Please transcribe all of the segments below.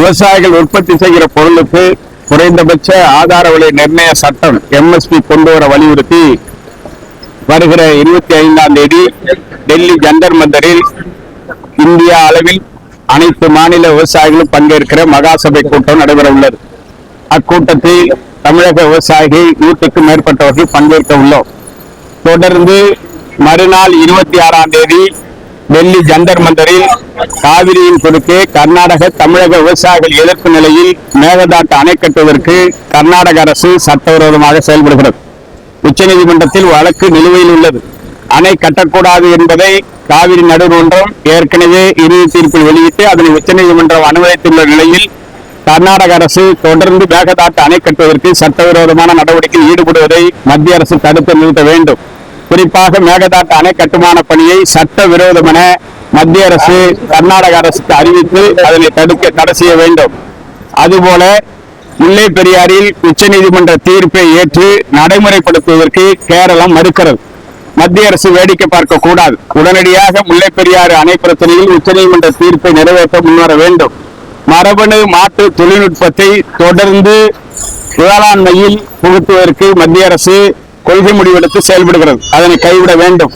விவசாயிகள் உற்பத்தி செய்கிற பொருளுக்கு குறைந்தபட்ச ஆதார விலை நிர்ணய சட்டம் எம்எஸ்பி கொண்டு வர வலியுறுத்தி வருகிற இருபத்தி ஐந்தாம் தேதி டெல்லி ஜந்தர் மந்தரில் இந்தியா அளவில் அனைத்து மாநில விவசாயிகளும் பங்கேற்கிற மகாசபை கூட்டம் நடைபெற உள்ளது. அக்கூட்டத்தில் தமிழக விவசாயிகள் நூற்றுக்கும் மேற்பட்டவர்கள் பங்கேற்க உள்ளோம். தொடர்ந்து மறுநாள் இருபத்தி ஆறாம் தேதி டெல்லி ஜந்தர் மந்தரில் காவிரியின் குறுக்கே கர்நாடக தமிழக விவசாயிகள் எதிர்ப்பு நிலையில் மேகதாட்டு அணை கட்டுவதற்கு கர்நாடக அரசு சட்டவிரோதமாக செயல்படுகிறது. உச்சநீதிமன்றத்தில் வழக்கு நிலுவையில் உள்ளது. அணை கட்டக்கூடாது என்பதை காவிரி நடுவன்றம் ஏற்கனவே இறுதி தீர்ப்பில் வெளியிட்டு அதனை உச்சநீதிமன்றம் அனுமதித்துள்ள நிலையில் கர்நாடக அரசு தொடர்ந்து மேகதாட்டு அணை கட்டுவதற்கு சட்டவிரோதமான நடவடிக்கையில் ஈடுபடுவதை மத்திய அரசு தடுத்து நிறுத்த வேண்டும். குறிப்பாக மேகதாட்டு அணை கட்டுமான பணியை சட்டவிரோதம் என மத்திய அரசு கர்நாடக அரசுக்கு அறிவித்து அதனை தடுக்க தடை செய்ய வேண்டும். அதுபோல முல்லை பெரியாறில் உச்சநீதிமன்ற தீர்ப்பை ஏற்று நடைமுறைப்படுத்துவதற்கு கேரளம் மறுக்கிறது. மத்திய அரசு வேடிக்கை பார்க்க கூடாது. உடனடியாக முல்லை பெரியாறு அணை பிரச்சனையில் உச்சநீதிமன்ற தீர்ப்பை நிறைவேற்ற முன்வர வேண்டும். மரபணு மாற்று தொழில்நுட்பத்தை தொடர்ந்து வேளாண்மையில் புகுத்துவதற்கு மத்திய அரசு கொள்கை முடிவெடுத்து செயல்படுகிறது. அதனை கைவிட வேண்டும்.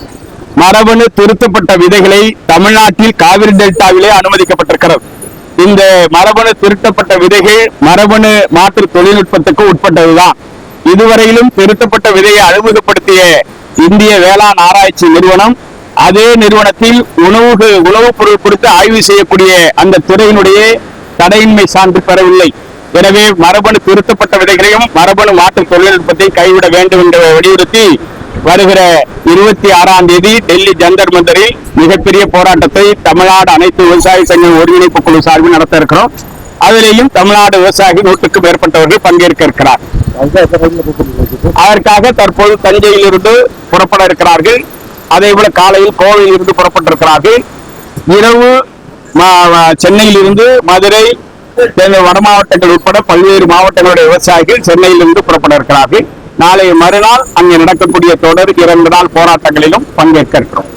மரபணு திருத்தப்பட்ட விதைகளை தமிழ்நாட்டில் காவிரி டெல்டாவிலே அனுமதிக்கப்பட்டிருக்கிறது. இந்த மரபணு திருத்தப்பட்ட விதைகள் மரபணு மாற்று தொழில்நுட்பத்துக்கு உட்பட்டதுதான். இதுவரையிலும் திருத்தப்பட்ட விதையை அறிமுகப்படுத்திய இந்திய வேளாண் ஆராய்ச்சி நிறுவனம் அதே நிறுவனத்தில் உணவு உணவுப் பொருள் குறித்து ஆய்வு செய்யக்கூடிய அந்த துறையினுடைய தடையின்மை சான்று பெறவில்லை. எனவே மரபணு திருத்தப்பட்ட விதைகளையும் மரபணு மாற்று தொழில்நுட்பத்தை கைவிட வேண்டும் என்று வலியுறுத்தி வருகிற இருபத்தி ஆறாம் தேதி டெல்லி ஜந்தர் மந்தரில் மிகப்பெரிய போராட்டத்தை தமிழ்நாடு அனைத்து விவசாய சங்க ஒருங்கிணைப்பு குழு சார்பில் நடத்த இருக்கிறோம். அதிலேயும் தமிழ்நாடு விவசாயிகள் நூற்றுக்கும் மேற்பட்டவர்கள் பங்கேற்க இருக்கிறார். அதற்காக தற்போது தஞ்சையில் இருந்து புறப்பட இருக்கிறார்கள். அதே போல காலையில் கோவையில் இருந்து புறப்பட்டிருக்கிறார்கள். இரவு சென்னையில் இருந்து மதுரை வட மாவட்டங்கள் உட்பட பல்வேறு மாவட்டங்களுடைய விவசாயிகள் சென்னையில் இருந்து புறப்பட இருக்கிறார்கள். நாளை மறுநாள் அங்கே நடக்கக்கூடிய தொடர் இரண்டு நாள் போராட்டங்களிலும் பங்கேற்க இருக்கிறோம்